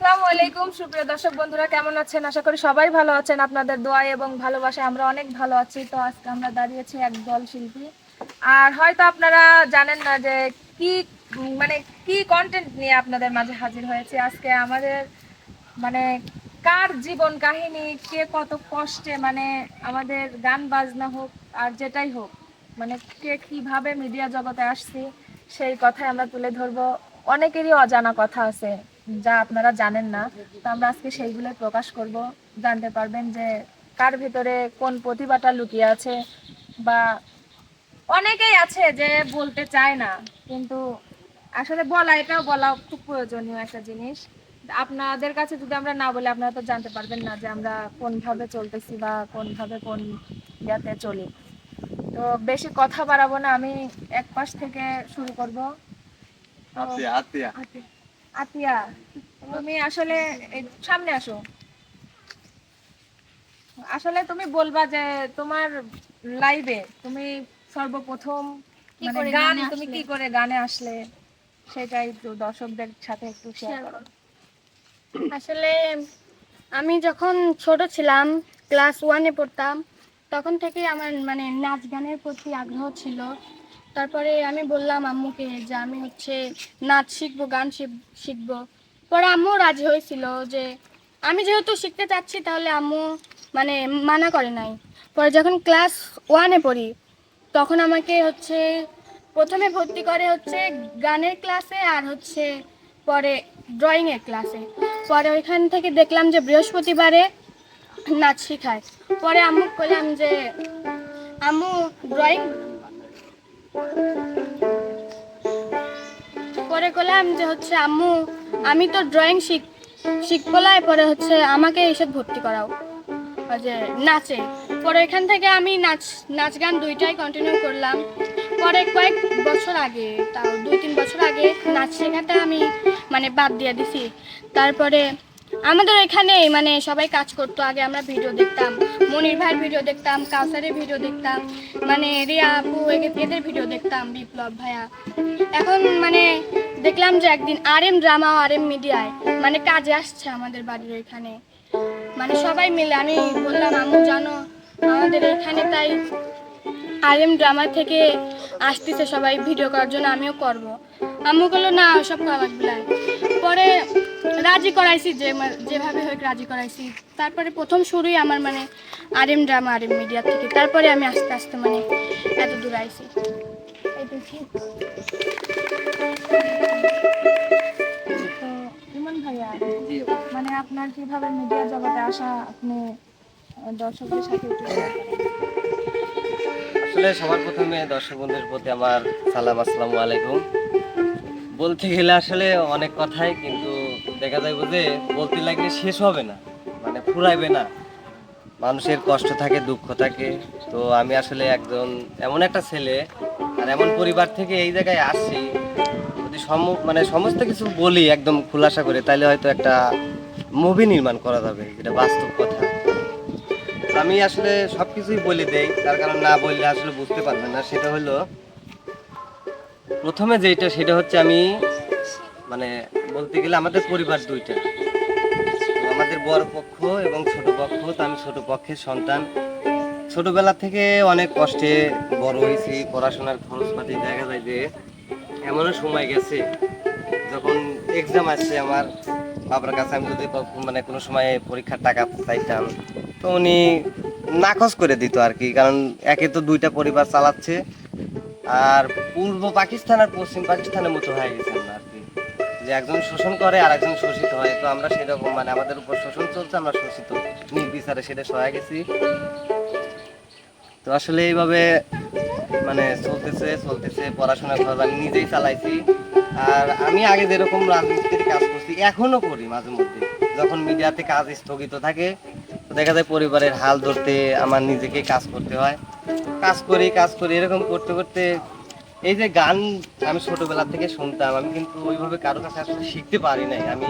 আসসালামু আলাইকুম। সুপ্রিয় দর্শক বন্ধুরা, কেমন আছেন? আশা করি সবাই ভালো আছেন। আপনাদের দোয়ায় এবং ভালোবাসায় আমরা অনেক ভালো আছি। তো আজকে আমরা দাঁড়িয়েছি এক দল শিল্পী আর হয়তো আপনারা জানেন না যে কি মানে কি কন্টেন্ট নিয়ে আপনাদের মাঝে হাজির হয়েছে। আজকে আমাদের মানে কার জীবন কাহিনী, কে কত কষ্টে মানে আমাদের গান বাজনা হোক আর যেটাই হোক মানে কে কীভাবে মিডিয়া জগতে আসছি, সেই কথাই আমরা তুলে ধরবো। অনেকেরই অজানা কথা আছে। যা আপনারা জানেন না তো আমরা আজকে সেইগুলো প্রকাশ করব। জানতে পারবেন যে কার ভেতরে কোন প্রতিভাটা লুকিয়ে আছে বা অনেকেই আছে যে বলতে চায় না কিন্তু আসলে বলা এটাও বলা খুব প্রয়োজনীয় একটা জিনিস। আপনাদের কাছে যদি আমরা না বলি আপনারা তো জানতে পারবেন না যে আমরা কোনভাবে চলতেছি বা কোনভাবে কোন ইয়াতে চলি। তো বেশি কথা বাড়াবো না আমি এক পাশ থেকে শুরু করব। আতিয়া আতিয়া। আতি- আতিয়া তুমি আসলে সামনে আসো। আসলে তুমি বলবা যে তোমার লাইভে তুমি সর্বপ্রথম মানে গান তুমি? কি করে গানে আসলে সেটাই একটু দর্শকদের সাথে একটু শেয়ার করো। আসলে আমি যখন ছোট ছিলাম ক্লাস ওয়ানে পড়তাম তখন থেকেই আমার মানে নাচ গানের প্রতি আগ্রহ ছিল। তারপরে আমি বললাম আম্মুকে যে আমি হচ্ছে নাচ শিখব, গান শিখ- শিখব। পরে আম্মু রাজি হয়েছিল যে আমি যেহেতু শিখতে চাচ্ছি তাহলে আম্মু মানে মানা করে নাই। পরে যখন ক্লাস ওয়ানে পড়ি, তখন আমাকে হচ্ছে প্রথমে ভর্তি করে হচ্ছে গানের ক্লাসে আর হচ্ছে পরে ড্রয়িংয়ের ক্লাসে। পরে ওইখান থেকে দেখলাম যে বৃহস্পতিবারে নাচ শেখায়। পরে আম্মু বললাম যে, আম্মু ড্রয়িং পরে করলাম যে হচ্ছে আম্মু, আমি তো ড্রয়িং শিখ শিখবলাই পরে হচ্ছে আমাকে এইসব ভর্তি করাও। যে নাচে। পরে এখান থেকে আমি নাচ নাচ গান দুইটাই কন্টিনিউ করলাম। পরে কয়েক বছর আগে, তাও দুই তিন বছর আগে নাচ শেখাটা আমি মানে বাদ দিয়ে দিছি। তারপরে আমাদের এখানে মানে সবাই কাজ করতো। আগে আমরা ভিডিও দেখতাম, মনির ভাইয়ের ভিডিও দেখতাম, কাউসারের ভিডিও দেখতাম মানে রিয়া আপু এদের ভিডিও দেখতাম, বিপ্লব ভাইয়া। এখন মানে দেখলাম যে একদিন R M drama R M মিডিয়ায় মানে কাজে আসছে আমাদের বাড়ির এখানে। মানে সবাই মিলে, আমি বললাম, আম্মু, জানো, আমাদের এখানে তাই আর এম ড্রামা থেকে আসতেছে সবাই ভিডিও করার জন্য, আমিও করব। আম্মু বলল, না সব করা লাগবে পরে রাজি করাইছি যে যেভাবে হোক রাজি করাইছি। তারপরে প্রথম শুরুই আমার মানে R M drama R M media থেকে। তারপরে আমি আস্তে আস্তে মানে এত দূর আইছি। মানে আপনার কীভাবে মিডিয়া জগতে আসা আপনি দর্শকদের সাথে। আসলে সবার প্রথমে দর্শক বন্ধুদের প্রতি আমার সালাম আসসালামু আলাইকুম। বলতে গেলে আসলে অনেক কথাই, কিন্তু দেখা যায় যে বলতে লাগলে শেষ হবে না মানে ফুরাইবে না। মানুষের কষ্ট থাকে, দুঃখ থাকে। তো আমি আসলে একজন এমন একটা ছেলে, আর এমন পরিবার থেকে এই জায়গায় আসছি, যদি সম মানে সমস্ত কিছু বলি একদম খোলাসা করে তাহলে হয়তো একটা মুভি নির্মাণ করা যাবে, যেটা বাস্তব কথা। আমি আসলে সব কিছুই বলে দেই, তার কারণ না বললে আসলে বুঝতে পারবেন না। সেটা হলো প্রথমে যেটা সেটা হচ্ছে আমি মানে বলতে গেলে আমাদের পরিবার দুইটা। আমাদের বড় পক্ষ এবং ছোট পক্ষ, তো আমি ছোট পক্ষের সন্তান। ছোটবেলা থেকে অনেক কষ্টে বড় হয়েছি, পড়াশোনার খরচপাতি দেখা যায় যে এমনও সময় গেছে, যখন এক্সাম আসছে আমার বাবার কাছে, আমি যদি মানে কোনো সময় পরীক্ষার টাকা চাইতাম, তো উনি নাকচ করে দিত আর কি, কারণ একে তো দুইটা পরিবার চালাচ্ছে। আর পূর্ব পাকিস্তান আর পশ্চিম পাকিস্তানের মতো হয়ে গেছে আমরা আর কি। যে একজন শোষণ করে আর একজন শোষিত হয়, তো আমরা সেরকম মানে আমাদের উপর শোষণ চলছে, আমরা শোষিত। নির্বিচারে সেটা সহায় গেছি। তো আসলে এইভাবে মানে চলতেছে চলতেছে, পড়াশোনা খরচ আমি নিজেই চালাইছি। আর আমি আগে যেরকম রাজনীতির কাজ করছি, এখনও করি মাঝে মধ্যে। যখন মিডিয়াতে কাজ স্থগিত থাকে দেখা যায় পরিবারের হাল ধরতে আমার নিজেকে কাজ করতে হয়। কাজ করি কাজ করি, এরকম করতে করতে এই যে গান আমি ছোটবেলা থেকে শুনতাম, আমি কিন্তু ওইভাবে কারও কাছে আসলে শিখতে পারি নাই। আমি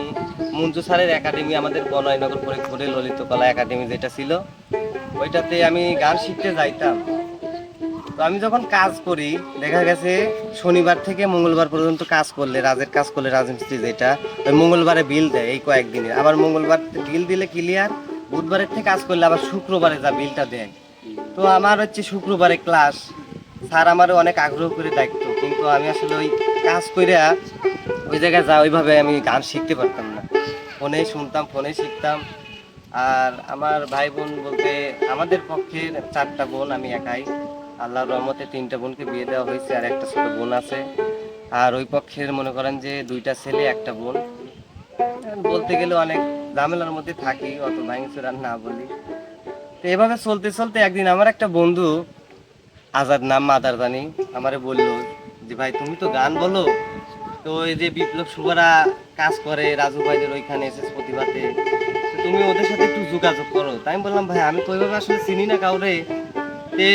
মঞ্জু স্যারের একাডেমি আমাদের বনয়নগর ফরিদপুরে ললিত কলা একাডেমি যেটা ছিল, ওইটাতে আমি গান শিখতে যাইতাম। তো আমি যখন কাজ করি, দেখা গেছে শনিবার থেকে মঙ্গলবার পর্যন্ত কাজ করলে, রাজের কাজ করলে রাজমিস্ত্রি যেটা, ওই মঙ্গলবারে বিল দেয় এই কয়েকদিনে আবার মঙ্গলবার বিল দিলে ক্লিয়ার বুধবারের থেকে কাজ করলে আবার শুক্রবারে যা বিলটা দেয়। তো আমার হচ্ছে শুক্রবারে ক্লাস। স্যার আমারও অনেক আগ্রহ করে দায়িত্ব কিন্তু আমি আসলে ওই কাজ করে ওই জায়গায় যা, ওইভাবে আমি গান শিখতে পারতাম না। ফোনেই শুনতাম, ফোনেই শিখতাম। আর আমার ভাই বোন বলতে আমাদের পক্ষে চারটা বোন, আমি একাই। আল্লাহর রহমতে তিনটা বোনকে বিয়ে দেওয়া হয়েছে, আর একটা ছোট বোন আছে। আর ওই পক্ষের মনে করেন যে দুইটা ছেলে, একটা বোন। বলতে গেলে অনেক ঝামেলার মধ্যে থাকি, অত আর না বলি। তো এভাবে চলতে চলতে একদিন আমার একটা বন্ধু, আজাদ নাম মাদার জানি আমারে বলল যে, ভাই, তুমি তো গান বলো। তো এই যে বিপ্লব সুবারা কাজ করে, রাজু ভাইদের ওইখানে এসেছে প্রতিভাতে তুমি ওদের সাথে একটু যোগাযোগ করো। তাই আমি বললাম, ভাই, আমি তো ওইভাবে আসলে চিনি না কাউরে। তে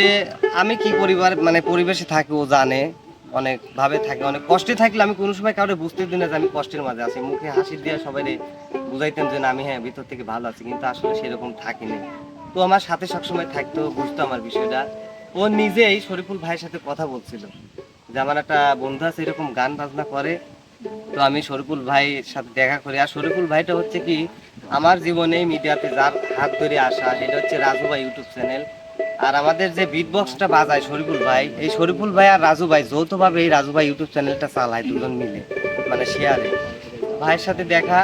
আমি কি পরিবার মানে পরিবেশে থাকি, ও জানে, অনেক ভাবে থাকে, অনেক কষ্টে থাকলে আমি কোনো সময় কাউরে বুঝতে দিই না যে আমি কষ্টের মাঝে আছি। মুখে হাসি দিয়ে সবাই বুঝাইতেন যে না, আমি হ্যাঁ ভিতর থেকে ভালো আছি, কিন্তু আসলে সেরকম থাকিনি। তো আমার সাথে সবসময় থাকতো, বুঝতো আমার বিষয়টা। ও নিজেই শরীফুল ভাইয়ের সাথে কথা বলছিল যে, আমার একটা বন্ধু আছে, এরকম গান বাজনা করে। তো আমি শরীফুল ভাইয়ের সাথে দেখা করি। আর শরীফুল ভাইটা হচ্ছে কি, আমার জীবনে মিডিয়াতে যার হাত ধরে আসা সেটা হচ্ছে রাজু ভাই ইউটিউব চ্যানেল। আর আমাদের যে বিট বক্সটা বাজায় শরীফুল ভাই, এই শরীফুল ভাই আর রাজু ভাই যৌথভাবে এই রাজু ভাই ইউটিউব চ্যানেলটা চালায় দুজন মিলে মানে শেয়ারে ভাইয়ের সাথে দেখা,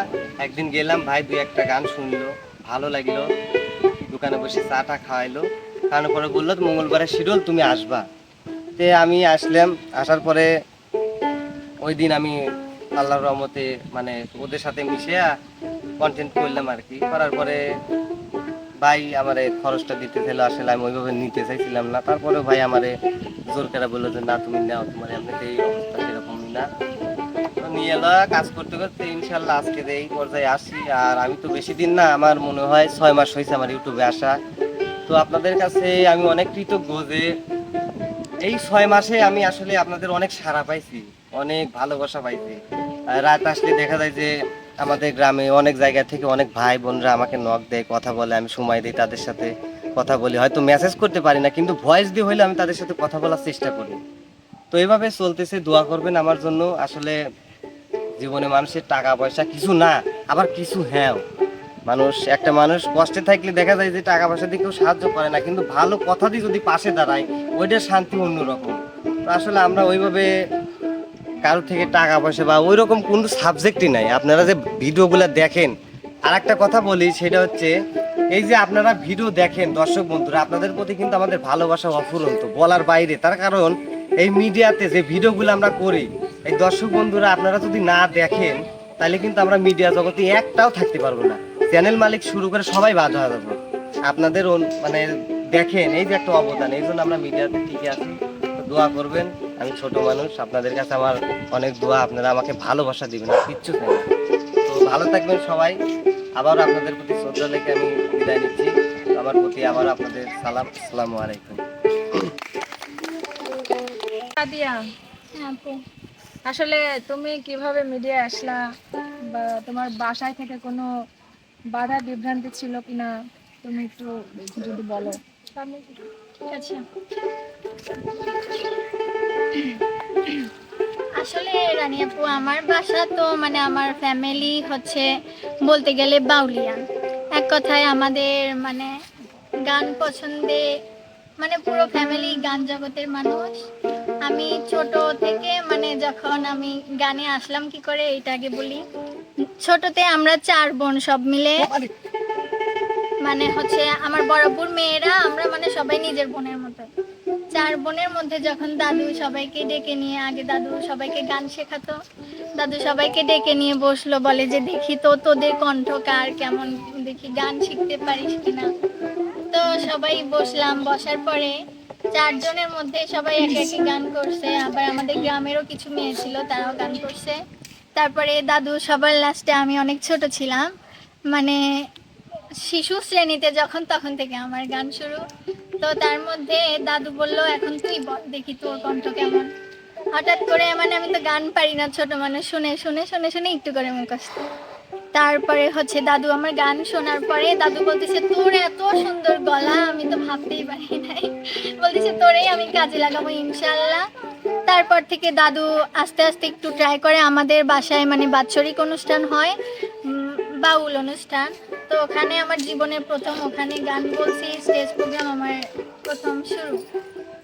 একদিন গেলাম, ভাই দুই একটা গান শুনলো, ভালো লাগল। দোকানে বসে চাটা খাওয়াইলো খাওয়ানোর পরে বলল, মঙ্গলবারে শিডিউল, তুমি আসবা। তে আমি আসলাম। আসার পরে ওই দিন আমি আল্লাহর রহমতে মানে ওদের সাথে মিশে কন্টেন্ট করলাম আর কি করার পরে ভাই আমারে খরচটা দিতে ছিল আসলে আমি ওইভাবে নিতে চাইছিলাম না। তারপরে ভাই আমারে জোর করে বলল যে, না, তুমি নাও, তোমার এমনিতে এই অবস্থা সেরকমই না। নিয়ে এলো, কাজ করতে করতে ইনশাল্লাহ আজকে এই পর্যায়ে আসি। আর আমি তো বেশি দিন না, আমার মনে হয় ছয় মাস হয়েছে আমার ইউটিউবে আসা। তো আপনাদের কাছে আমি অনেক কৃতজ্ঞ যে এই ছয় মাসে আমি আসলে আপনাদের অনেক সাড়া পাইছি, অনেক ভালোবাসা পাইছি। রাত আসলে দেখা যায় যে আমাদের গ্রামে অনেক জায়গা থেকে অনেক ভাই বোনরা আমাকে নক দেয়, কথা বলে, আমি সময় দিই তাদের সাথে কথা বলি। হয়তো মেসেজ করতে পারি না, কিন্তু ভয়েস দিয়ে হলে আমি তাদের সাথে কথা বলার চেষ্টা করি। তো এইভাবে চলতেছে, দোয়া করবেন আমার জন্য। আসলে জীবনে মানুষের টাকা পয়সা কিছু না, আবার কিছু হ্যাঁ মানুষ, একটা মানুষ কষ্টে থাকলে দেখা যায় যে টাকা পয়সা দিয়ে কেউ সাহায্য করে না, কিন্তু ভালো কথা দিয়ে যদি পাশে দাঁড়ায়, ওইটা শান্তি অন্যরকম। আসলে আমরা ওইভাবে কারোর থেকে টাকা পয়সা বা ওই রকম কোনো সাবজেক্টই নাই। আপনারা যে ভিডিওগুলো দেখেন আর একটা কথা বলি, সেটা হচ্ছে, এই যে আপনারা ভিডিও দেখেন, দর্শক বন্ধুরা, আপনাদের প্রতি কিন্তু আমাদের ভালোবাসা অফুরন্ত, বলার বাইরে। তার কারণ, এই মিডিয়াতে যে ভিডিওগুলো আমরা করি এই দর্শক বন্ধুরা আপনারা যদি না দেখেন তাহলে কিন্তু আমরা মিডিয়া জগতে একটাও থাকতে পারব না। চ্যানেল মালিক শুরু করে সবাই বাদ হয়ে যাব। আপনাদের মানে দেখেন এই যে একটা অবদান এই জন্য আমরা মিডিয়াতে টিকে আছি। দোয়া করবেন আমি ছোট মানুষ আপনাদের কাছে আমার অনেক দোয়া আপনারা আমাকে ভালোবাসা দিবেন আর কিচ্ছু চাই তো ভালো থাকবেন সবাই। আবার আপনাদের প্রতি শ্রদ্ধা লেগে আমি বিদায় নিচ্ছি। আমার প্রতি আবার আপনাদের সালাম আসসালামু আলাইকুম। আসলে তুমি কীভাবে মিডিয়ায় আসলা? বা তোমার বাসায় থেকে কোনো বাধা বিভ্রান্তি ছিল কিনা? তুমি একটু যদি বলো। আসলে রানী আপু, আমার বাসা তো মানে আমার ফ্যামিলি হচ্ছে বলতে গেলে বাউলিয়া। এক কথায় আমাদের মানে গান পছন্দে মানে পুরো ফ্যামিলি গান জগতের মানুষ। আমি ছোট থেকে মানে যখন আমি গানে আসলাম, কি করে এটা আগে বলি? ছোটতে আমরা চার বোন সব মিলে। মানে হচ্ছে আমার বড়পুর মেয়েরা, আমরা মানে সবাই নিজের বোনের মতো। চার বোনের মধ্যে যখন দাদু সবাইকে ডেকে নিয়ে, আগে দাদু সবাইকে গান শেখাতো। দাদু সবাইকে ডেকে নিয়ে বসল, বলে যে, দেখি তো তোদের কণ্ঠ কার কেমন? দেখি গান শিখতে পারিস কিনা? সবাই বসলাম, বসার পরে চারজনের মধ্যে সবাই এক একই গান করছে। আবার আমাদের গ্রামেরও কিছু মেয়ে ছিল, তারাও গান করছে। তারপরে দাদু সবার লাস্টে আমি অনেক ছোট ছিলাম। মানে শিশু শ্রেণীতে যখন, তখন থেকে আমার গান শুরু। তো তার মধ্যে দাদু বলল, এখন তুই দেখি তোর কণ্ঠ কেমন। হঠাৎ করে মানে আমি তো গান পারি না, ছোট মানুষ, শুনে শুনে শুনে শুনে একটু করে মুখস্থ। তারপরে হচ্ছে দাদু আমার গান শোনার পরে দাদু বলতেছে, তোর এত সুন্দর গলা, আমি তো ভাবতেই পারি নাই। বলতেছে, তোরেই আমি কাজে লাগাবো ইনশাল্লাহ তারপর থেকে দাদু আস্তে আস্তে একটু ট্রাই করে, আমাদের বাসায় মানে বাৎসরিক অনুষ্ঠান হয় বাউল অনুষ্ঠান। তো ওখানে আমার জীবনের প্রথম ওখানে গান বলছি, স্টেজ প্রোগ্রাম আমার প্রথম শুরু।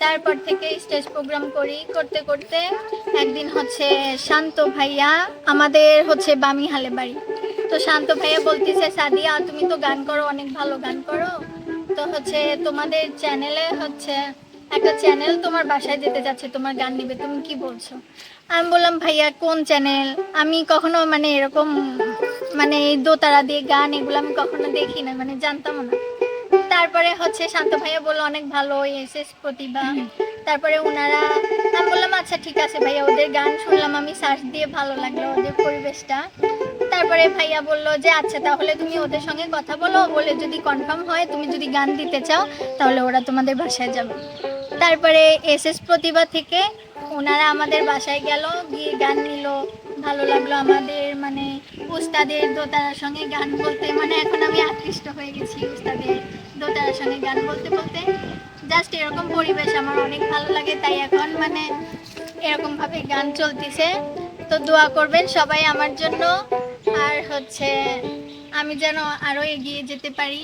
তারপর থেকে স্টেজ প্রোগ্রাম করি, করতে করতে একদিন হচ্ছে শান্ত ভাইয়া আমাদের হচ্ছে বামিহালে বাড়ি। তো শান্ত ভাইয়া বলতেছে, সাদিয়া, তুমি তো গান করো, অনেক ভালো গান করো। তো হচ্ছে তোমাদের চ্যানেলে হচ্ছে একটা চ্যানেল তোমার বাসায় যেতে যাচ্ছে, তোমার গান নিবে, তুমি কি বলছো? আমি বললাম, ভাইয়া, কোন চ্যানেল আমি কখনো মানে এরকম মানে এই দোতারা দিয়ে গান এগুলো আমি কখনো দেখি না মানে জানতাম না। তারপরে হচ্ছে শান্ত ভাইয়া বলল, অনেক ভালো এসএস প্রতিভা। তারপরে ওনারা আমি বললাম আচ্ছা ঠিক আছে ভাইয়া, ওদের গান শুনলাম, আমি সার্চ দিয়ে ভালো লাগল, ওদের পরিবেশটা। তারপরে ভাইয়া বলল যে আচ্ছা তাহলে তুমি ওদের সঙ্গে কথা বলো, বলে যদি কনফার্ম হয়, তুমি যদি গান দিতে চাও, তাহলে ওরা তোমাদের বাসায় যাবে। তারপরে এস এস প্রতিভা থেকে ওনারা আমাদের বাসায় গেল, গিয়ে গান নিল। ভালো লাগল আমাদের মানে উস্তাদের দোতারার সঙ্গে গান বলতে। মানে এখন আমি আকৃষ্ট হয়ে গেছি উস্তাদের দোতারার সঙ্গে গান বলতে বলতে। জাস্ট এরকম পরিবেশ আমার অনেক ভালো লাগে, তাই এখন মানে এরকম ভাবে গান চলতেছে। তো দোয়া করবেন সবাই আমার জন্য। আর হচ্ছে আমি যেন আরও এগিয়ে যেতে পারি,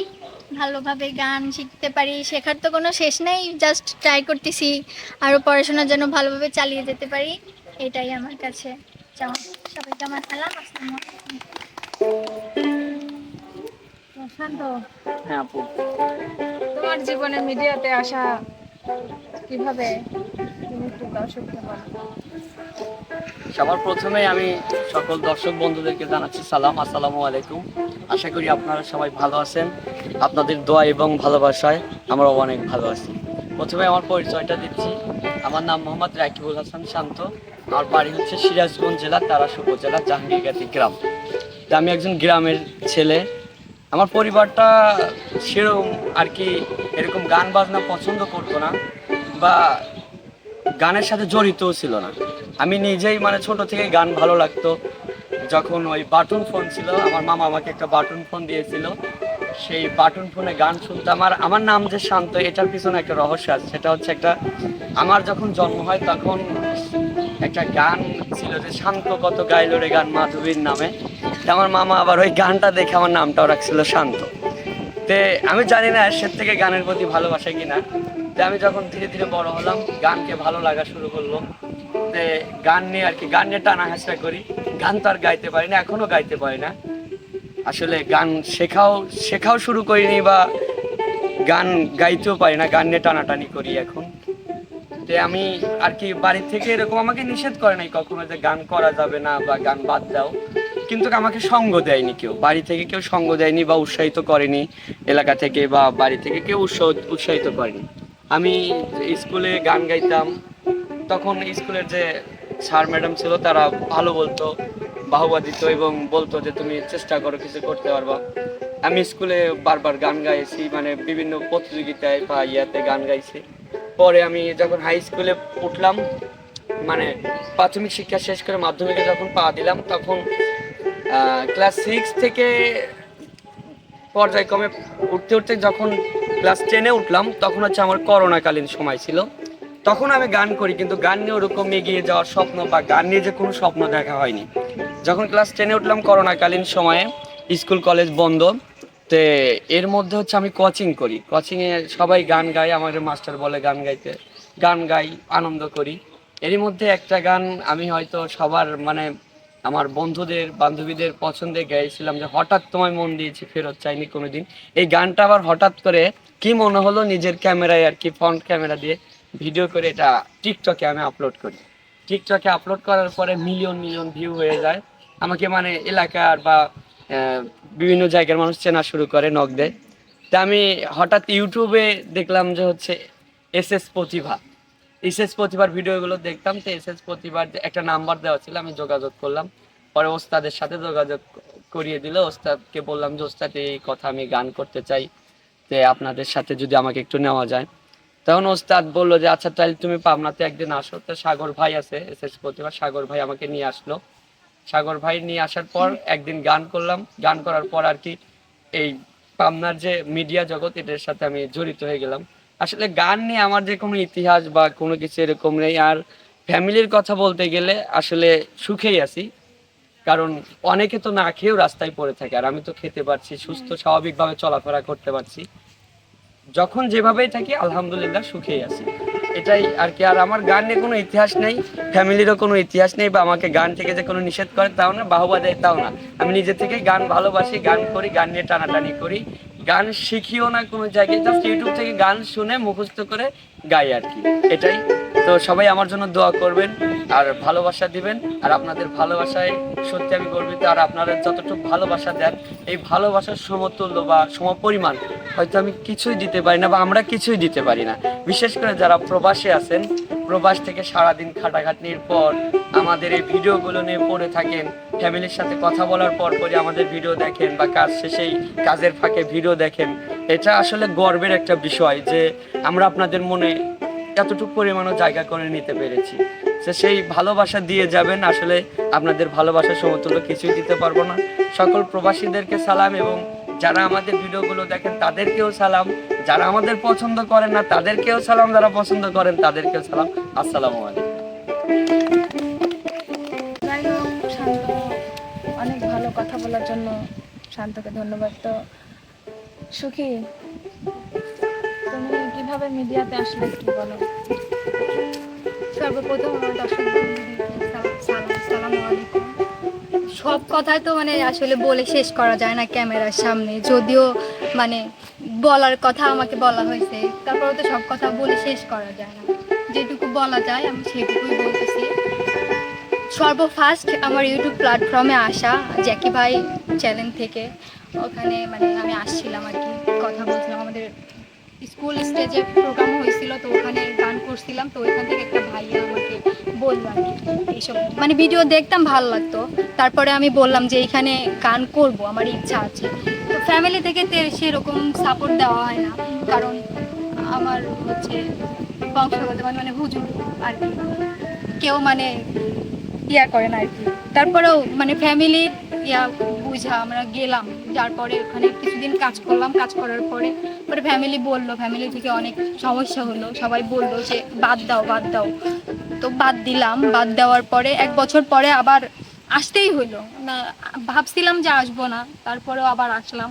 ভালোভাবে গান শিখতে পারি, শেখার তো কোনো শেষ নেই জাস্ট ট্রাই করতেছি আরও পড়াশোনা যেন ভালোভাবে চালিয়ে যেতে পারি, এটাই আমার কাছে। চাওয়া সবাইকে আমার সালাম, আসসালামু। হ্যাঁ তোমার জীবনে মিডিয়াতে আসা কীভাবে তুমি একটু সবার প্রথমে আমি সকল দর্শক বন্ধুদেরকে জানাচ্ছি সালাম, আসসালামু আলাইকুম। আশা করি আপনারা সবাই ভালো আছেন। আপনাদের দোয়া এবং ভালোবাসায় আমরাও অনেক ভালো আছি। প্রথমে আমার পরিচয়টা দিচ্ছি। আমার নাম মোহাম্মদ রাকিবুল হাসান শান্ত। আমার বাড়ি হচ্ছে সিরাজগঞ্জ জেলা তারাস উপজেলা জাহাঙ্গীরগাতি গ্রাম। আমি একজন গ্রামের ছেলে। আমার পরিবারটা সেরকম আর কি এরকম গান বাজনা পছন্দ করতো না বা গানের সাথে জড়িতও ছিল না। আমি নিজেই মানে ছোট থেকে গান ভালো লাগতো। যখন ওই বাটন ফোন ছিল, আমার মামা আমাকে একটা বাটন ফোন দিয়েছিল। সেই বাটন ফোনে গান শুনতাম আর আমার নাম যে শান্ত, এটার পিছনে একটা রহস্য আছে। সেটা হচ্ছে একটা, আমার যখন জন্ম হয় তখন একটা গান ছিল যে শান্ত কত গাইলো রে গান মাধবীর নামে। আমার মামা আবার ওই গানটা দেখে আমার নামটাও রাখছিল শান্ত। তে আমি জানি না সে থেকে গানের প্রতি ভালোবাসা কিনা। তে আমি যখন ধীরে ধীরে বড় হলাম, গানকে ভালো লাগা শুরু করল। তে গান নিয়ে আর কি, গান নিয়ে টানা হাসা করি। গান তো আর গাইতে পারি না এখনও গাইতে পারি না। আসলে গান শেখাও শেখাও শুরু করিনি বা গান গাইতেও পারি না, গান নিয়ে টানাটানি করি এখন। তে আমি আর কি বাড়ি থেকে এরকম আমাকে নিষেধ করে নাই কখনো যে গান করা যাবে না বা গান বাদ দাও। কিন্তু আমাকে সঙ্গ দেয়নি কেউ। বাড়ি থেকে কেউ সঙ্গ দেয়নি বা উৎসাহিত করেনি। এলাকা থেকে বা বাড়ি থেকে কেউ উৎসাহিত করেনি। আমি স্কুলে গান গাইতাম। তখন স্কুলের যে স্যার ম্যাডাম ছিল, তারা ভালো বলতো, বাহবা দিত এবং বলতো যে তুমি চেষ্টা করো, কিছু করতে পারবা। আমি স্কুলে বারবার গান গাইছি মানে বিভিন্ন প্রতিযোগিতায় বা ইয়াতে গান গাইছি। পরে আমি যখন হাই স্কুলে উঠলাম মানে প্রাথমিক শিক্ষা শেষ করে মাধ্যমিকে যখন পা দিলাম, তখন ক্লাস সিক্স থেকে পর্যায়ক্রমে উঠতে উঠতে যখন ক্লাস টেনে উঠলাম, তখন হচ্ছে আমার করোনাকালীন সময় ছিল। তখন আমি গান করি, কিন্তু গান নিয়ে ওরকম এগিয়ে যাওয়ার স্বপ্ন বা গান নিয়ে যে কোনো স্বপ্ন দেখা হয়নি। যখন ক্লাস টেনে উঠলাম, করোনাকালীন সময়ে স্কুল, কলেজ বন্ধ। তে এর মধ্যে হচ্ছে আমি কোচিং করি। কোচিংয়ে সবাই গান গায় আমাদের মাস্টার বলে গান গাইতে। গান গাই, আনন্দ করি। এরই মধ্যে একটা গান আমি হয়তো সবার মানে আমার বন্ধুদের, বান্ধবীদের পছন্দে গাইছিলাম যে হঠাৎ তোমায় মন দিয়েছি ফেরত চাইনি কোনোদিন। এই গানটা আবার হঠাৎ করে কি মনে হলো নিজের ক্যামেরায় আর কি ফ্রন্ট ক্যামেরা দিয়ে ভিডিও করে এটা টিকটকে আমি আপলোড করি। টিকটকে আপলোড করার পরে মিলিয়ন মিলিয়ন ভিউ হয়ে যায়। আমাকে মানে এলাকার বা বিভিন্ন জায়গার মানুষ চেনা শুরু করে নক দেয়। তা আমি হঠাৎ ইউটিউবে দেখলাম যে হচ্ছে S S Pratibha. S S প্রতিভার ভিডিওগুলো দেখতাম, তো এস এস প্রতিভার একটা নাম্বার দেওয়া ছিল, আমি যোগাযোগ করলাম। পরে ওস্তাদের সাথে যোগাযোগ করিয়ে দিল, ওস্তাদকে বললাম যে, ওস্তাদ, এই কথা আমি গান করতে চাই যে আপনাদের সাথে যদি আমাকে একটু নেওয়া যায়। তখন ওস্তাদ বলল যে আচ্ছা তাহলে তুমি পাবনাতে একদিন আসো। তো সাগর ভাই আছে এস এস প্রতিভা, সাগর ভাই আমাকে নিয়ে আসলো। সাগর ভাই নিয়ে আসার পর একদিন গান করলাম। গান করার পর আর কি এই পাবনার যে মিডিয়া জগৎ এটার সাথে আমি জড়িত হয়ে গেলাম। আসলে গান নিয়ে আমার যে কোনো ইতিহাস বা কোনো কিছু এরকম নেই। আর ফ্যামিলির কথা বলতে গেলে আসলে সুখেই আছি। কারণ অনেকে তো না খেয়েও রাস্তায় পড়ে থাকে। আর আমি তো খেতে পারছি সুস্থ স্বাভাবিকভাবে চলাফেরা করতে পারছি। যখন যেভাবেই থাকি আলহামদুলিল্লাহ সুখেই আছি। এটাই আর কি। আর আমার গান নিয়ে কোনো ইতিহাস নেই, ফ্যামিলিরও কোনো ইতিহাস নেই বা আমাকে গান থেকে যে কোনো নিষেধ করে তাও না, বাহবা দেয় তাও না। আমি নিজে থেকে গান ভালোবাসি, গান করি, গান নিয়ে টানাটানি করি। গান শিখিও না কোনো জায়গায় জাস্ট ইউটিউব থেকে গান শুনে মুখস্থ করে গাই আর কি, এটাই। তো সবাই আমার জন্য দোয়া করবেন আর ভালোবাসা দিবেন। আর আপনাদের ভালোবাসায় সত্যি আমি গর্বিত। আর আপনারা যতটুকু ভালোবাসা দেন, এই ভালোবাসার সমতুল্য বা সমপরিমাণ হয়তো আমি কিছুই দিতে পারি না বা আমরা কিছুই দিতে পারি না। বিশেষ করে যারা প্রবাসে আছেন, প্রবাস থেকে সারাদিন খাটাখাটনির পর আমাদের এই ভিডিওগুলো নিয়ে পড়ে থাকেন, ফ্যামিলির সাথে কথা বলার পর পরই আমাদের ভিডিও দেখেন বা কাজ শেষেই কাজের ফাঁকে ভিডিও দেখেন। এটা আসলে গর্বের একটা বিষয় যে আমরা আপনাদের মনে এতটুকু পরিমাণও জায়গা করে নিতে পেরেছি। তো সেই ভালোবাসা দিয়ে যাবেন, আসলে আপনাদের ভালোবাসার সমতুল্য কিছুই দিতে পারব না। সকল প্রবাসীদেরকে সালাম এবং যারা আমাদের ভিডিওগুলো দেখেন, তাদেরকেও সালাম। যারা আমাদের পছন্দ করেন না, তাদেরকেও সালাম। যারা পছন্দ করেন, তাদেরকেও সালাম। আসসালামু আলাইকুম। শান্ত। অনেক ভালো কথা বলার জন্য শান্তকে ধন্যবাদ। তো সুখী? তুমি কীভাবে মিডিয়াতে আসলে একটু বলো? সর্বপ্রথম আমার সব কথাই তো মানে আসলে বলে শেষ করা যায় না ক্যামেরার সামনে। যদিও মানে বলার কথা আমাকে বলা হয়েছে তারপরে তো সব কথা বলে শেষ করা যায় না। যেটুকু বলা যায় আমি সেটুকুই বলতেছি। সর্বফার্স্ট আমার ইউটিউব প্ল্যাটফর্মে আসা জ্যাকি ভাই চ্যানেল থেকে। ওখানে মানে আমি আসছিলাম আর কি, কথা বলছিলাম আমাদের স্কুল স্টেজে প্রোগ্রাম হয়েছিল, তো ওখানে গান করছিলাম, তো ওইখান থেকে একটা ভাইয়া আমাকে বলল এইসব মানে ভিডিও দেখতাম, ভালো লাগতো। তারপরে আমি বললাম যে, এইখানে গান করব, আমার ইচ্ছা আছে। তো ফ্যামিলি থেকে সেরকম সাপোর্ট দেওয়া হয় না, কারণ আমার হচ্ছে বংশগত মানে হুজুর আর কি। কেউ মানে ইয়া করে না আর কি। তারপরেও মানে ফ্যামিলির ইয়া বুঝা, আমরা গেলাম। যার পরে ওখানে কিছুদিন কাজ করলাম, কাজ করার পরে পরে ফ্যামিলি বলল ফ্যামিলি থেকে অনেক সমস্যা হলো, সবাই বলল যে বাদ দাও বাদ দাও। তো বাদ দিলাম, বাদ দেওয়ার পরে এক বছর পরে আবার আসতেই হলো। না, ভাবছিলাম যে আসব না, তারপরেও আবার আসলাম,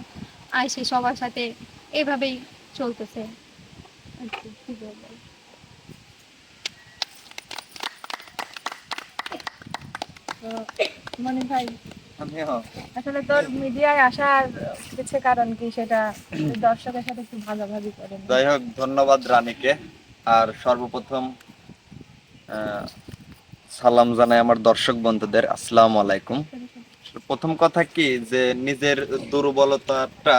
আইসে সবার সাথে এভাবেই চলতেছে। মনে ভাই আসলে তোর মিডিয়ায় আসার পিছে কারণ কি? সেটা দর্শকের সাথে একটু ভাগাভাগি করে যাই হোক ধন্যবাদ রানীকে। আর সর্বপ্রথম সালাম জানাই আমার দর্শক বন্ধুদের। আসসালামু আলাইকুম। প্রথম কথা কি? যে নিজের দুর্বলতাটা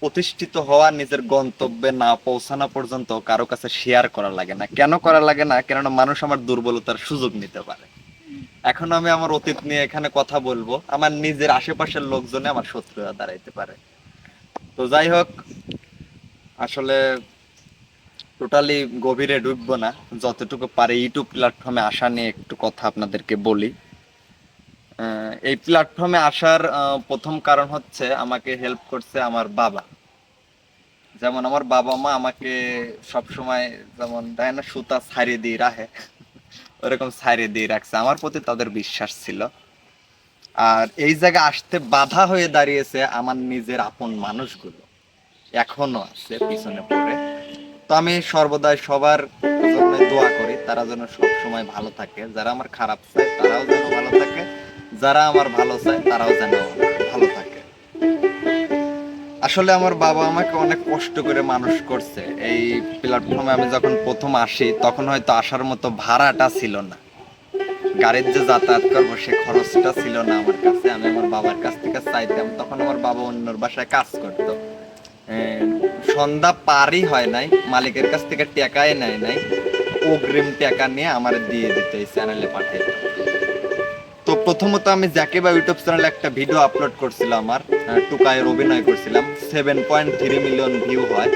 প্রতিষ্ঠিত হওয়া নিজের গন্তব্যে না পৌঁছানো পর্যন্ত কারও কাছে শেয়ার করা লাগে না। কেন করা লাগে না? কেননা মানুষ আমার দুর্বলতার সুযোগ নিতে পারে। এখন আমি আমার অতীত নিয়ে এখানে কথা বলব। আমার নিজের আশেপাশের লোকজনে আমার শত্রু হয়ে দাঁড়াইতে পারে। তো যাই হোক, আসলে টোটালি গভীরে ডুববো না। যতটুকু পারে ইউটিউব প্ল্যাটফর্মে আসা নিয়ে একটু কথা আপনাদেরকে বলি। এই প্ল্যাটফর্মে আসার প্রথম কারণ হচ্ছে আমাকে হেল্প করছে আমার বাবা। যেমন আমার বাবা মা আমাকে সবসময় যেমন দেয় না, সুতা ছাড়িয়ে দিয়ে রাখে। ওরকম ছাড়িয়ে দিয়ে রাখছে। আমার প্রতি তাদের বিশ্বাস ছিল। আর এই জায়গায় আসতে বাধা হয়ে দাঁড়িয়েছে আমার নিজের আপন মানুষগুলো। এখনও আছে পিছনে পড়ে। তো আমি সর্বদাই সবার জন্য দোয়া করি, তারা যেন সব সময় ভালো থাকে। যারা আমার খারাপ চায়, তারাও যেন ভালো থাকে। যারা আমার ভালো চায়, তারাও যেন ভালো থাকে। আসলে আমার বাবা আমাকে অনেক কষ্ট করে মানুষ করছে। এই প্ল্যাটফর্মে আমি যখন প্রথম আসি, তখন হয়তো আসার মতো ভাড়াটা ছিল না। গাড়ির যে যাতায়াত করব, সে খরচটা ছিল না আমার কাছে। আমি আমার বাবার কাছ থেকে চাইতাম, তখন আমার বাবা অন্যর বাসায় কাজ করতো। সন্ধ্যা পারই হয় নাই, মালিকের কাছ থেকে টাকাই নেয় নাই। অগ্রিম টাকা নিয়ে আমার দিয়ে দিতে এই চ্যানেলে পাঠিয়ে প্রথমত আমি জ্যাকে বা ইউটিউব চ্যানেলে একটা ভিডিও আপলোড করছিলাম আমার টুকায়ের অভিনয় করছিলাম। Seven point three million view হয়।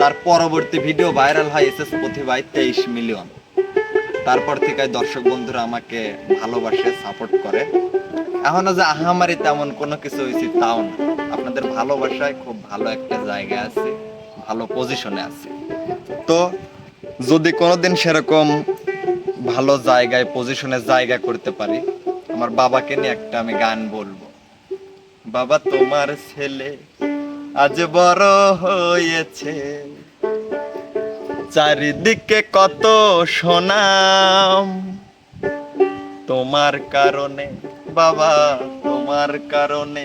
তার পরবর্তী ভিডিও ভাইরাল হয় এসএস প্রতিভায় তেইশ মিলিয়ন তারপর থেকে দর্শক বন্ধুরা আমাকে ভালোবাসে সাপোর্ট করে। এখনও যে আহামারি তেমন কোনো কিছু হয়েছে তাও না। আপনাদের ভালোবাসায় খুব ভালো একটা জায়গায় আছে, ভালো পজিশনে আছে। তো যদি কোনোদিন সেরকম ভালো জায়গায় পজিশনে জায়গা করতে পারি আমার বাবাকে নিয়ে একটা আমি গান বলব। বাবা, তোমার ছেলে আজ বড় হয়েছে। চারিদিকে কত সোনাম। তোমার কারণে, বাবা, তোমার কারণে।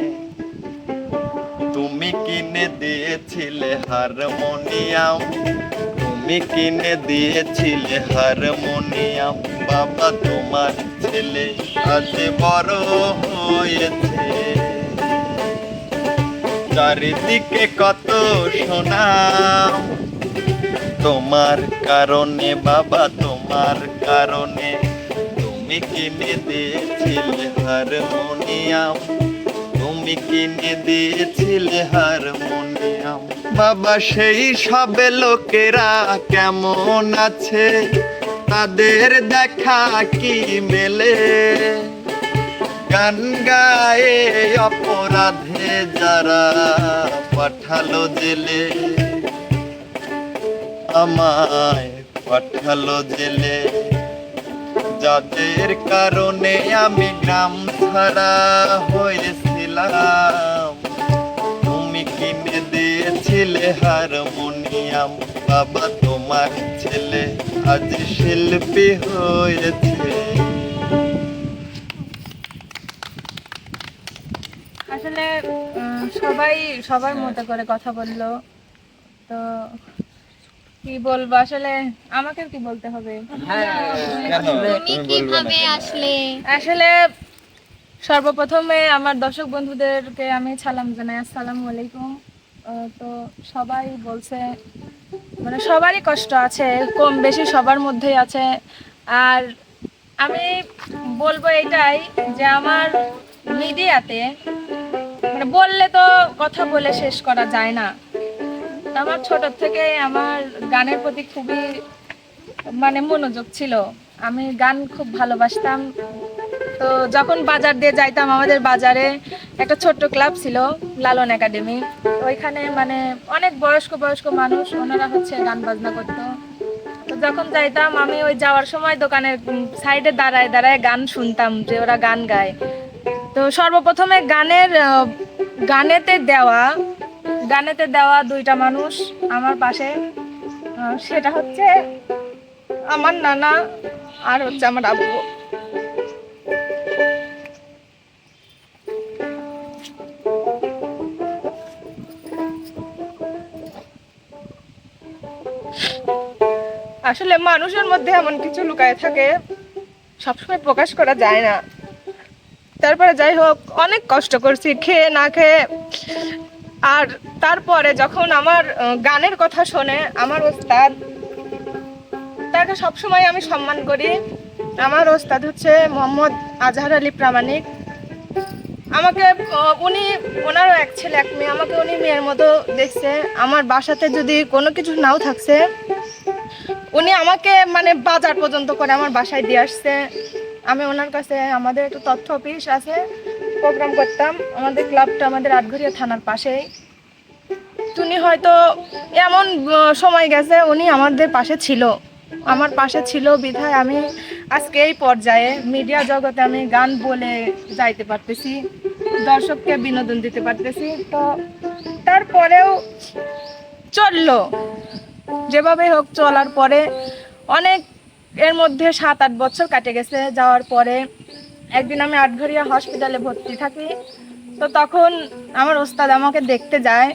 তুমি কিনে দিয়েছিলে হারমোনিয়াম। তুমি কিনে দিয়েছিলে হারমোনিয়াম। বাবা, তোমার ছেলে আজ বড় হয়েছে। চারিদিকে কত সোনাম তোমার কারণে, বাবা, তোমার কারণে তুমি কিনে দিয়েছিলে হারমোনিয়াম। তুমি কিনে দিয়েছিলে হারমোনিয়াম। বাবা, সেই সবে লোকেরা কেমন আছে? তাদের দেখা কি মেলে? গান গায়ে অপরাধে যারা পাঠালো জেলে। আমায় পাঠালো জেলে। যাদের কারণে আমি গ্রাম ছাড়া হয়েছিলাম। দিয়েছিলে হারমোনিয়াম বাবা তোমার ছেলে আজ শিল্পী হয়েছে। আসলে সবাই সবার মতো করে কথা বলল। তো কি বলব আসলে আমাকে কি বলতে হবে? তুমি কীভাবে আসলে? আসলে সর্বপ্রথমে আমার দর্শক বন্ধুদেরকে আমি সালাম জানাই। আসসালামু আলাইকুম। তো সবাই বলছে মানে সবারই কষ্ট আছে, কম বেশি সবার মধ্যেই আছে। আর আমি বলব এটাই যে আমার মিডিয়াতে মানে বললে তো কথা বলে শেষ করা যায় না। আমার ছোট থেকে আমার গানের প্রতি খুবই মানে মনোযোগ ছিল। আমি গান খুব ভালোবাসতাম। তো যখন বাজার দিয়ে যাইতাম, আমাদের বাজারে একটা ছোট্ট ক্লাব ছিল, লালন একাডেমি। ওইখানে মানে অনেক বয়স্ক বয়স্ক মানুষ, ওনারা হচ্ছে গান বাজনা করতো। তো যখন যাইতাম, আমি ওই যাওয়ার সময় দোকানের সাইডে দাঁড়ায় দাঁড়ায় গান শুনতাম, যে ওরা গান গায়। তো সর্বপ্রথমে গানের গানেতে দেওয়া গানেতে দেওয়া দুইটা মানুষ আমার পাশে। সেটা হচ্ছে আমার নানা আর হচ্ছে আমার আব্বু। আসলে মানুষের মধ্যে এমন কিছু লুকায় থাকে, সবসময় প্রকাশ করা যায় না। তারপরে যাই হোক, অনেক কষ্ট করছি, খেয়ে না খেয়ে। আর তারপরে যখন আমার গানের কথা শোনে আমার ওস্তাদ, তাকে সবসময় আমি সম্মান করি। আমার ওস্তাদ হচ্ছে মোহাম্মদ আজহার আলী প্রামাণিক। আমাকে উনি, ওনারও এক ছেলে, এক মেয়ে। আমাকে উনি মেয়ের মতো দেখছে। আমার বাসাতে যদি কোনো কিছু নাও থাকছে উনি আমাকে মানে বাজার পর্যন্ত করে আমার বাসায় দিয়ে আসছে। আমি ওনার কাছে আমাদের একটু তথ্য অফিস আছে প্রোগ্রাম করতাম। আমাদের ক্লাবটা আমাদের আটঘরিয়া থানার পাশেই। উনি হয়তো এমন সময় গেছে উনি আমাদের পাশে ছিল। আমার পাশে ছিল বিধায় আমি আজকে এই পর্যায়ে মিডিয়া জগতে আমি গান বলে যাইতে পারতেছি, দর্শককে বিনোদন দিতে পারতেছি। তো তারপরেও চলল। যেভাবে হোক চলার পরে অনেক এর মধ্যে সাত আট বছর কাটে গেছে। যাওয়ার পরে একদিন আমি আটঘরিয়া হসপিটালে ভর্তি থাকি। তো তখন আমার ওস্তাদ আমাকে দেখতে যায়।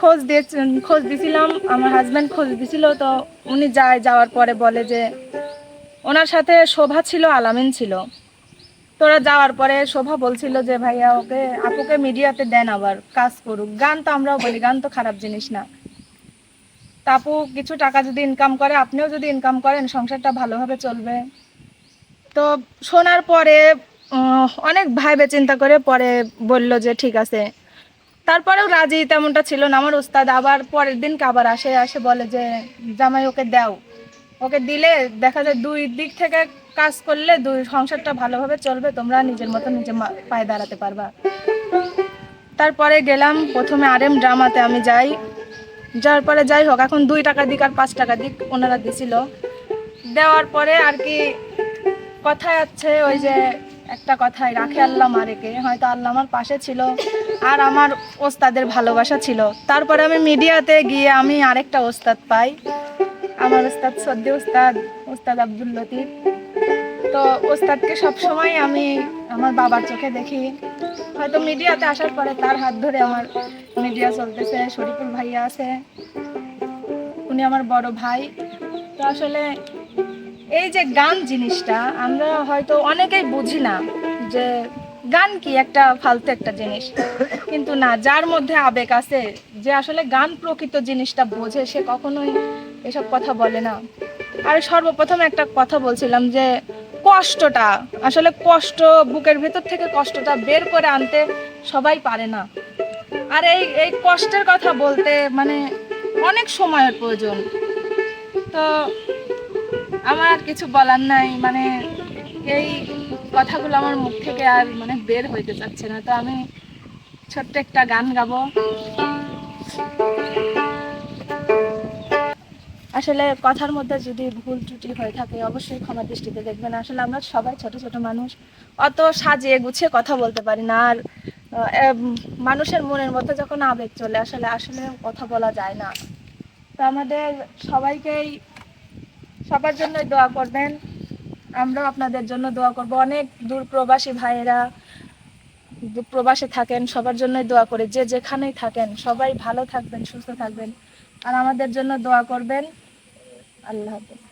খোঁজ দিয়ে, খোঁজ দিছিলাম, আমার হাজব্যান্ড খোঁজ দিছিল। তো উনি যায়, যাওয়ার পরে বলে যে ওনার সাথে শোভা ছিল, আলামিন ছিল। তোরা যাওয়ার পরে শোভা বলছিল যে, ভাইয়া, ওকে, আপুকে মিডিয়াতে দেন আবার, কাজ করুক। গান তো আমরাও বলি, গান তো খারাপ জিনিস না। তা আপু কিছু টাকা যদি ইনকাম করে, আপনিও যদি ইনকাম করেন, সংসারটা ভালোভাবে চলবে। তো শোনার পরে অনেক ভাইবে চিন্তা করে পরে বলল যে, ঠিক আছে। তারপরেও রাজি তেমনটা ছিল না। আমার ওস্তাদ আবার পরের দিনকে আবার আসে আসে বলে যে, জামাই, ওকে দাও। ওকে দিলে দেখা যায় দুই দিক থেকে কাজ করলে দুই, সংসারটা ভালোভাবে চলবে, তোমরা নিজের মতো নিজে পায়ে দাঁড়াতে পারবা। তারপরে গেলাম, প্রথমে আর এম ড্রামাতে আমি যাই। যাওয়ার পরে যাই হোক, এখন দুই টাকা দিক আর পাঁচ টাকা দিক ওনারা দিছিল। দেওয়ার পরে আর কি কথায় আছে, ওই যে একটা কথাই, রাখে আল্লাহ মারেকে। হয়তো আল্লাহ আমার পাশে ছিল আর আমার ওস্তাদের ভালোবাসা ছিল। তারপরে আমি মিডিয়াতে গিয়ে আমি আরেকটা ওস্তাদ পাই, আমার ওস্তাদ সদ্য ওস্তাদ ওস্তাদ আব্দুল লতিফ। তো ওস্তাদকে সবসময় আমি আমার বাবার চোখে দেখি। হয়তো মিডিয়াতে আসার পরে তার হাত ধরে আমার মিডিয়া চলতেছে, শরীফুল ভাইয়া আছে, উনি আমার বড় ভাই। তো আসলে এই যে গান জিনিসটা, আমরা হয়তো অনেকেই বুঝি না যে গান কি একটা ফালতু একটা জিনিস। কিন্তু না, যার মধ্যে আবেগ আছে যে আসলে গান প্রকৃত জিনিসটা বোঝে, সে কখনোই এসব কথা বলে না। আর সর্বপ্রথম একটা কথা বলছিলাম যে কষ্টটা, আসলে কষ্ট বুকের ভেতর থেকে কষ্টটা বের করে আনতে সবাই পারে না। আর এই এই কষ্টের কথা বলতে মানে অনেক সময়ের প্রয়োজন। তো আমার কিছু বলার নাই মানে এই কথাগুলো আমার মুখ থেকে আর মানে বের হইতে চাচ্ছে না। তো আমি ছোট্ট একটা গান গাবো। আসলে কথার মধ্যে যদি ভুল ত্রুটি হয়ে থাকে, অবশ্যই ক্ষমা দৃষ্টিতে দেখবেন। আসলে আমরা সবাই ছোট ছোট মানুষ। অত সাজিয়ে গুছিয়ে কথা বলতে পারি না। আর মানুষের মনের মধ্যে যখন আবেগ চলে, আসলে আসলে কথা বলা যায় না। তো আমাদের সবাইকেই, সবার জন্য দোয়া করবেন। আমরাও আপনাদের জন্য দোয়া করব। অনেক দূর প্রবাসী ভাইয়েরা প্রবাসে থাকেন, সবার জন্যই দোয়া করি। যে যেখানেই থাকেন, সবাই ভালো থাকবেন, সুস্থ থাকবেন। আর আমাদের জন্য দোয়া করবেন। আল্লাহ হাফেজ।